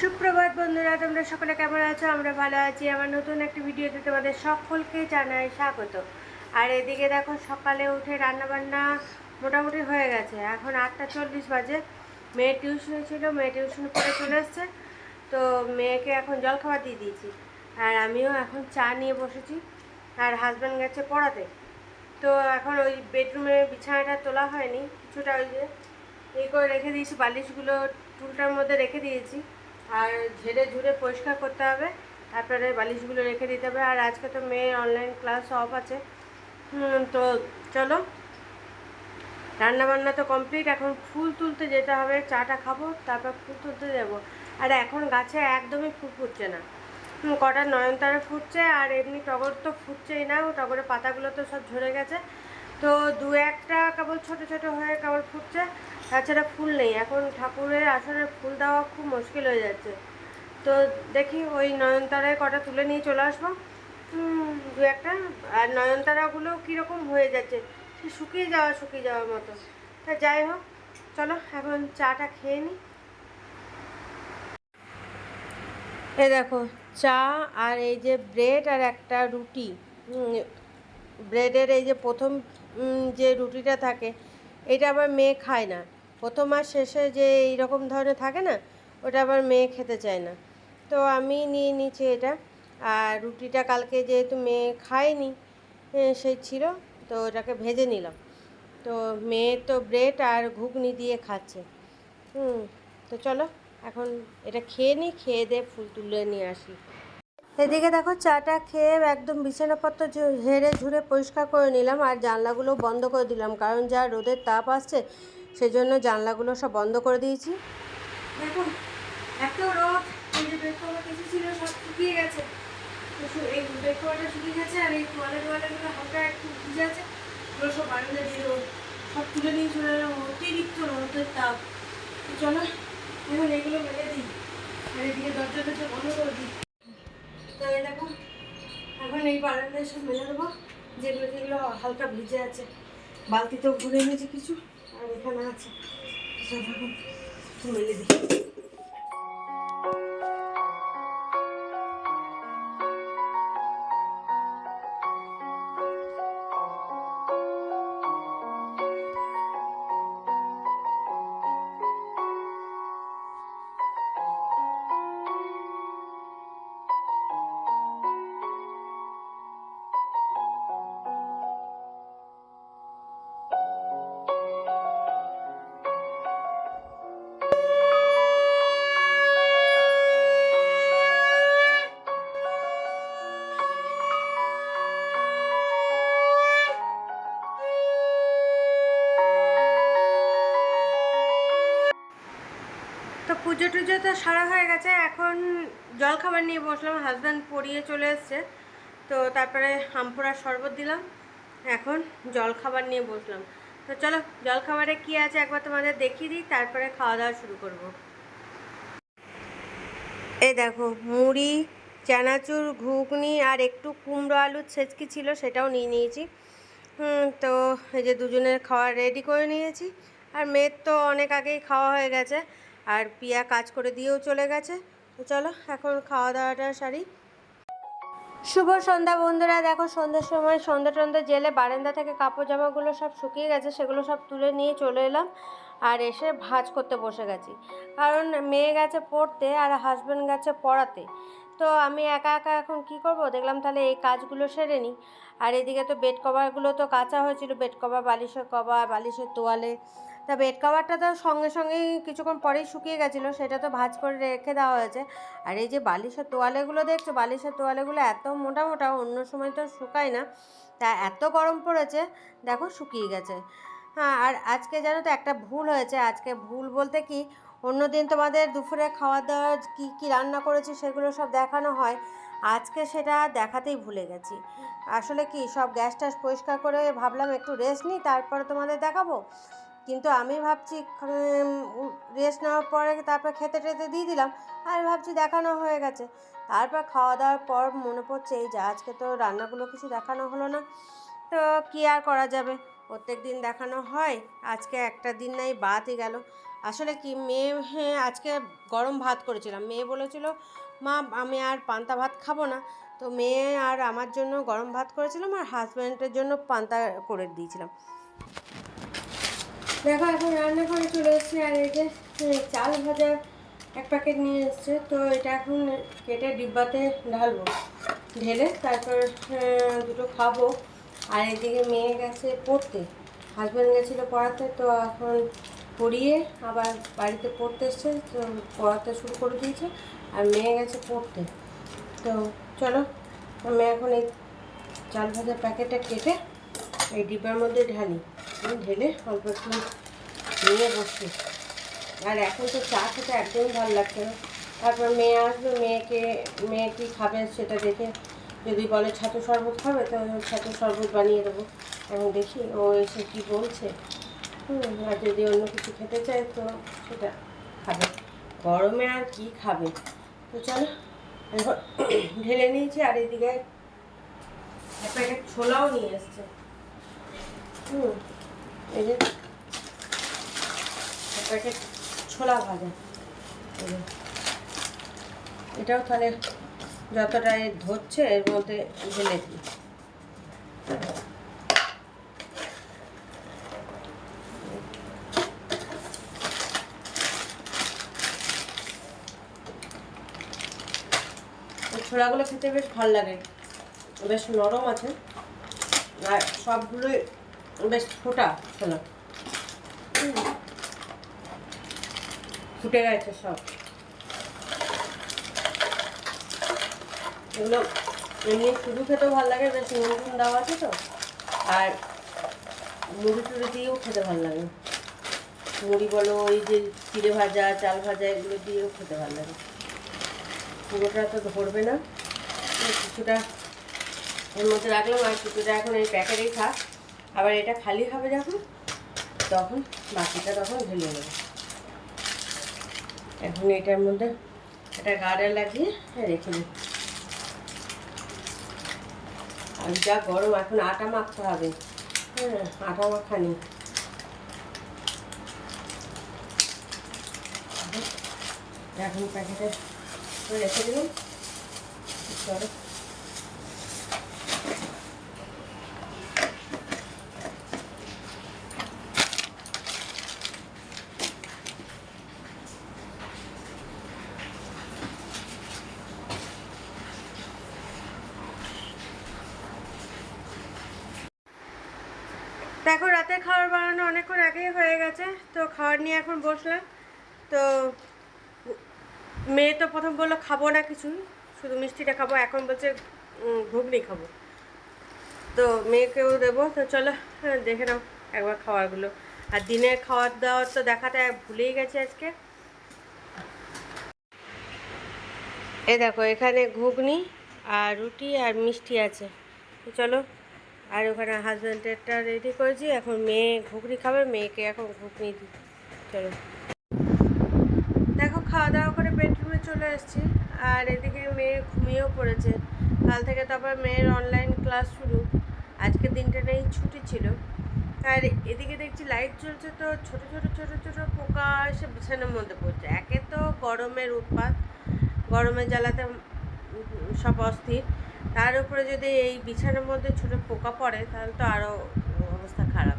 সুপ্রভাত বন্ধুরা, তোমরা সকলে কেমন আছো? আমরা ভালো আছি। আমার নতুন একটি ভিডিওতে তোমাদের সকলকে জানাই স্বাগত। আর এদিকে দেখো, সকালে উঠে রান্নাবান্না মোটামুটি হয়ে গেছে। এখন আটটা চল্লিশ বাজে। মেয়ের টিউশনে ছিল, মেয়ে টিউশন করে চলে এসছে। তো মেয়েকে এখন জলখাবার দিয়ে দিয়েছি। আর আমিও এখন চা নিয়ে বসেছি। আর হাজব্যান্ড গেছে পড়াতে। তো এখন ওই বেডরুমে বিছানাটা তোলা হয়নি। কিছুটা ওই যে এই করে রেখে দিয়েছি, বালিশগুলো টুলটার মধ্যে রেখে দিয়েছি। আর ঝেড়ে ঝুড়ে পরিষ্কার করতে হবে। তারপরে বালিশগুলো রেখে দিতে হবে। আর আজকে তো মেয়ের অনলাইন ক্লাস অফ আছে। তো চলো। রান্নাবান্না তো কমপ্লিট এখন ফুল তুলতে যেতে হবে। চাটা খাব, তারপর ফুল তুলতে যাব। আর এখন গাছে একদমই ফুল ফুটছে না। কটা নয়নতারা ফুটছে। আর এমনি টগর তো ফুটছেই না। টগরের পাতাগুলো তো সব ঝরে গেছে। তো দু একটা কেবল ছোট ছোট হয়ে কেবল ফুটছে, তাছাড়া ফুল নেই। এখন ঠাকুরের আসলে ফুল দেওয়া খুব মুশকিল হয়ে যাচ্ছে। তো দেখি ওই নয়নতারায় কটা তুলে নিয়ে চলে আসব। দু একটা। আর নয়নতারাগুলো কীরকম হয়ে যাচ্ছে, সে শুকিয়ে যাওয়া, শুকিয়ে যাওয়ার মতো। তা যাই হোক, চলো এখন চাটা খেয়ে নিই এ দেখো, চা আর এই যে ব্রেড আর একটা রুটি। ব্রেডের এই যে প্রথম যে রুটিটা থাকে, এটা আবার মেয়ে খায় না। প্রথম আর শেষে যে এইরকম ধরনের থাকে না, ওটা আবার মেয়ে খেতে চায় না। তো আমি নিয়ে নিচ্ছি এটা। আর রুটিটা কালকে যেহেতু মেয়ে খায়নি সেই ছিল, তো ওটাকে ভেজে নিলাম। তো মেয়ে তো ব্রেড আর ঘুগনি দিয়ে খাচ্ছে। হুম, তো চলো, এখন এটা খেয়ে নিই খেয়ে দিয়ে ফুল তুলে নিয়ে আসি। এদিকে দেখো, চাটা খেয়ে একদম বিছানাপত্র ঝু- ঝেড়ে পরিষ্কার করে নিলাম আর জানলাগুলো বন্ধ করে দিলাম, কারণ যা রোদের তাপ আসছে সেজন্য জানলাগুলো সব বন্ধ করে দিয়েছি। দেখো এত রোদ ছিল, সব শুকিয়ে গেছে। এই শুকিয়ে গেছে একটু আছে। সব তুলে নিয়ে এলাম, অতিরিক্ত রোদের তাপ। চলো এখন এগুলো মেলে দিই। আর এদিকে দরজা বন্ধ করে দিই। তো দেবো এখন এই বারান্দায় সব মেলে দেবো। যে যেগুলো হালকা ভিজে আছে। বালতিতেও ঘুরে নিয়েছে কিছু। আর এখানে আছে। সব এখন মেলে দিই। পুজো টুজো তো সারা হয়ে গেছে, এখন জলখাবার নিয়ে বসলাম হাজব্যান্ড পড়িয়ে চলে এসছে। তো তারপরে আমপুরার শরবত দিলাম, এখন জলখাবার নিয়ে বসলাম। তো চলো, জলখাবারে কী আছে একবার তোমাদের দেখিয়ে দিই, তারপরে খাওয়া দাওয়া শুরু করব। এই দেখো, মুড়ি, চানাচুর, ঘুগনি আর একটু কুমড়ো আলুর ছেচকি ছিল, সেটাও নিয়ে নিয়েছি। তো এই যে দুজনের খাওয়া রেডি করে নিয়েছি। আর মেয়ের তো অনেক আগেই খাওয়া হয়ে গেছে। আর পিয়া কাজ করে দিয়েও চলে গেছে। চলো, এখন খাওয়া দাওয়াটা সারি। শুভ সন্ধ্যা বন্ধুরা, দেখো সন্ধ্যার সময় সন্ধ্যা টন্ধা জেলে বারান্দা থেকে কাপড় জামাগুলো সব শুকিয়ে গেছে, সেগুলো সব তুলে নিয়ে চলে এলাম আর এসে ভাজ করতে বসে গেছি। কারণ মেয়ে গেছে পড়তে আর হাজব্যান্ড গেছে পড়াতে। তো আমি একা একা এখন কি করব? দেখলাম তাহলে এই কাজগুলো সেরে নিই আর এদিকে তো বেড কভারগুলো তো কাঁচা হয়েছিল বেড কভার বালিশের কভার বালিশের তোয়ালে। তা বেড কভারটা তো সঙ্গে সঙ্গেই কিছুক্ষণ পরেই শুকিয়ে গেছিল, সেটা তো ভাজ করে রেখে দেওয়া হয়েছে। আর এই যে বালিশের তোয়ালেগুলো দেখছ, বালিশের তোয়ালেগুলো এত মোটা মোটা, অন্য সময় তো শুকায় না। তা এত গরম পড়েছে, দেখো শুকিয়ে গেছে। হ্যাঁ আর আজকে জানো তো একটা ভুল হয়েছে, আজকে ভুল বলতে কি, অন্যদিন তোমাদের দুপুরে খাওয়া দাওয়া কী কী রান্না করেছি সেগুলো সব দেখানো হয়। আজকে সেটা দেখাতেই ভুলে গেছি। আসলে কি সব গ্যাস ট্যাস পরিষ্কার করে ভাবলাম একটু রেস্ট নিই তারপরে তোমাদের দেখাবো। কিন্তু আমি ভাবছি রেস্ট নেওয়ার পরে তারপর খেতে টেতে দিয়ে দিলাম আমি ভাবছি দেখানো হয়ে গেছে। তারপর খাওয়া দাওয়ার পর মনে পড়ছে এই যে আজকে তো রান্নাগুলো কিছু দেখানো হলো না। তো কী আর করা যাবে? প্রত্যেক দিন দেখানো হয় আজকে একটা দিন নাই বাদই গেল। আসলে কি মেয়ে হ্যাঁ, আজকে গরম ভাত করেছিলাম। মেয়ে বলেছিল মা, আমি আর পান্তা ভাত খাব না। তো মেয়ে আর আমার জন্য গরম ভাত করেছিলাম আর হাজব্যান্ডের জন্য পান্তা করে দিয়েছিলাম। দেখো, এখন রান্নাঘরে চলে এসেছি আর এই যে চাল ভাজা এক প্যাকেট নিয়ে এসছে। তো এটা এখন কেটে ডিব্বাতে ঢালবো। ঢেলে তারপর দুটো খাব। আর এদিকে মেয়ে গেছে পড়তে। হাজব্যান্ড গেছিল পড়াতে, তো এখন পড়িয়ে আবার বাড়িতে পড়তে এসছে পড়াতে শুরু করে দিয়েছে, আর মেয়ে গেছে পড়তে। তো চলো, আমি এখন এই চাল ভাজার প্যাকেটটা কেটে এই ডিব্বার মধ্যে ঢালি। ঢেলে অল্প একটু নিয়ে বসছি আর এখন তো চা খেতে একদমই ভালো লাগছে না। তারপর মেয়ে আসবে, মেয়েকে, মেয়ে কি খাবে সেটা দেখে যদি বলে ছাতু শরবত খাবে, তো ছাতু শরবত বানিয়ে দেবো। এখন দেখি ও এসে কী বলছে। আর যদি অন্য কিছু খেতে চায় তো সেটা খাবে। গরমে আর কি খাবে? তো চলো, এখন ঢেলে নিয়েছি আর এদিকে এক প্যাকেট ছোলাও নিয়ে এসছে। হুম এক প্যাকেট ছোলা ভাজা। এটাও তাহলে যতটা ধরছে এর মধ্যে ঢেলে দিই। ছোলাগুলো খেতে বেশ ভালো লাগে। বেশ নরম আছে। আর সবগুলোই বেশ ফোটা ছোলা। ফুটে গেছে সব। এগুলো এমনি শুধু খেতেও ভালো লাগে, বেশ নুন টুন দেওয়া আছে তো। আর মুড়ি টুড়ি দিয়েও খেতে ভালো লাগে। মুড়ি বলো ওই যে চিড়ে ভাজা, চাল ভাজা, এগুলো দিয়েও খেতে ভালো লাগে। পুরোটা তো ধরবে না। কিছুটা এর মধ্যে রাখলাম আর কিছুটা এখন এই প্যাকেটেই থাক। আবার এটা খালি হবে যখন, তখন বাকিটা তখন ঢেলে নেবে। এখন এটার মধ্যে একটা গাড়া লাগিয়ে রেখে দিই আর যা গরম, এখন আটা মাখতে হবে। হ্যাঁ আটা মাখানি। এখন প্যাকেটে রেখে দিলাম দেখো রাতে খাবার বানানো অনেকক্ষণ আগেই হয়ে গেছে, তো খাবার নিয়ে এখন বসলাম। তো মেয়ে তো প্রথম বলল খাব না কিছু শুধু মিষ্টিটা খাব এখন বলছে ঘুগনি খাব। তো মেয়েকেও দেবো তো চলো হ্যাঁ, দেখে নাও একবার খাওয়ারগুলো আর দিনের খাওয়ার দাওয়ার তো দেখাতে ভুলেই গেছে আজকে। এ দেখো এখানে ঘুগনি আর রুটি আর মিষ্টি আছে। চলো আর ওখানে হাজব্যান্ডেরটা রেডি করেছি এখন মেয়ে ঘুগনি খাবে মেয়েকে এখন ঘুগনি দিই চলো। দেখো খাওয়া দাওয়া চলে এসেছি আর এদিকে মেয়ে ঘুমিয়েও পড়েছে। কাল থেকে তারপর মেয়ের অনলাইন ক্লাস শুরু। আজকের দিনটা নেই ছুটি ছিল। আর এদিকে দেখছি লাইট জ্বলছে তো, ছোট ছোট ছোট ছোট পোকা এসে বিছানার মধ্যে পড়ছে। একে তো গরমের উৎপাত গরমে জ্বালাতে সব অস্থির। তার উপরে যদি এই বিছানার মধ্যে ছোট পোকা পড়ে, তাহলে তো আরও অবস্থা খারাপ।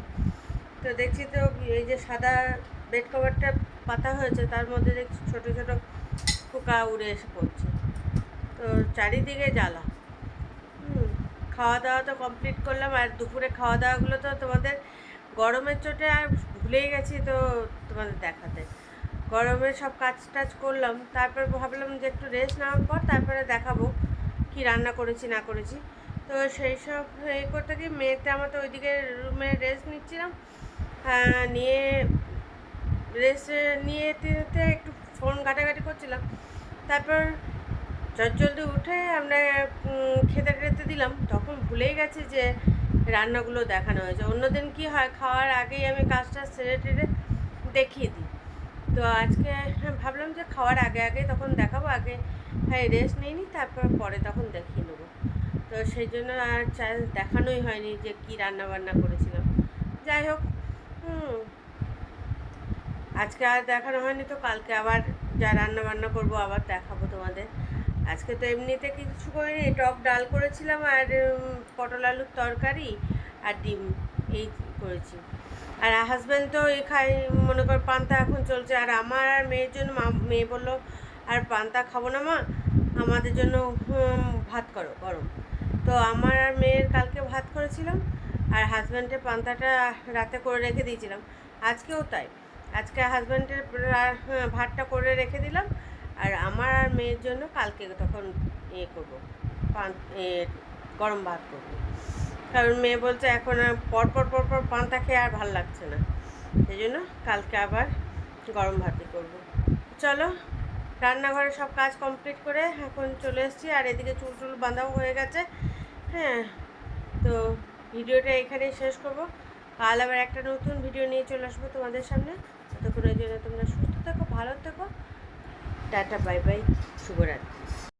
তো দেখছি তো এই যে সাদা বেড কভারটা পাতা হয়েছে, তার মধ্যে দেখছি ছোটো ছোটো পোকা উড়ে এসে পড়ছে। তো চারিদিকে জ্বালা। খাওয়া দাওয়া তো কমপ্লিট করলাম। আর দুপুরে খাওয়া দাওয়াগুলো তো তোমাদের গরমের চোটে আর ভুলেই গেছি তো তোমাদের দেখাতে। গরমে সব কাজ টাজ করলাম। তারপর ভাবলাম যে একটু রেস্ট নেওয়ার পর তারপরে দেখাবো কি রান্না করেছি, না করেছি। তো সেই সব এ করতে গিয়ে মেয়েতে আমার তো ওইদিকে রুমে রেস্ট নিচ্ছিলাম। নিয়ে রেস্ট নিয়ে একটু ফোন ঘাটাঘাটি করছিলাম। তারপর জলদি উঠে আমরা খেতে টেতে দিলাম। তখন ভুলেই গেছি যে রান্নাগুলো দেখানো হয়েছে। অন্যদিন কি হয়, খাওয়ার আগেই আমি কাজটা সেরে টেরে দেখিয়ে দিই। তো আজকে ভাবলাম যে খাওয়ার আগে আগে তখন দেখাবো। আগে হ্যাঁ রেস্ট নিইনি তারপর পরে তখন দেখিয়ে নেব। তো সেই জন্য আর দেখানোই হয়নি যে কী রান্না বান্না করেছিলাম। যাই হোক, হুম আজকে আর দেখানো হয়নি তো, কালকে আবার যা রান্না বান্না করব আবার দেখাবো তোমাদের। আজকে তো এমনিতে কিছু করিনি টক ডাল করেছিলাম আর পটল আলুর তরকারি আর ডিম, এই করেছি। আর হাজব্যান্ড তো এই খাই, মনে কর পান্তা এখন চলছে, আর আমার আর মেয়ের জন্য মা- মেয়ে বলল, আর পান্তা খাব না মা, আমাদের জন্য ভাত করো, গরম। তো আমার আর মেয়ের কালকে ভাত করেছিলাম, আর হাজব্যান্ডের পান্তাটা রাতে করে রেখে দিয়েছিলাম। আজকেও তাই। আজকে হাজব্যান্ডের ভাতটা করে রেখে দিলাম। আর আমার আর মেয়ের জন্য কালকে তখন ইয়ে করব। গরম ভাত করব। কারণ মেয়ে বলছে এখন আর পরপর পরপর পান্তা খেয়ে আর ভালো লাগছে না। সেই জন্য কালকে আবার গরম ভাতই করব। চলো, রান্নাঘরে সব কাজ কমপ্লিট করে এখন চলে এসেছি। আর এদিকে চুল টুল বাঁধাও হয়ে গেছে। হ্যাঁ তো ভিডিওটা এখানেই শেষ করব। কাল আবার একটা নতুন ভিডিও নিয়ে চলে আসব তোমাদের সামনে। ততক্ষণের জন্য তোমরা সুস্থ থাকো ভালো থাকো। টাটা বাই বাই শুভরাত্রি।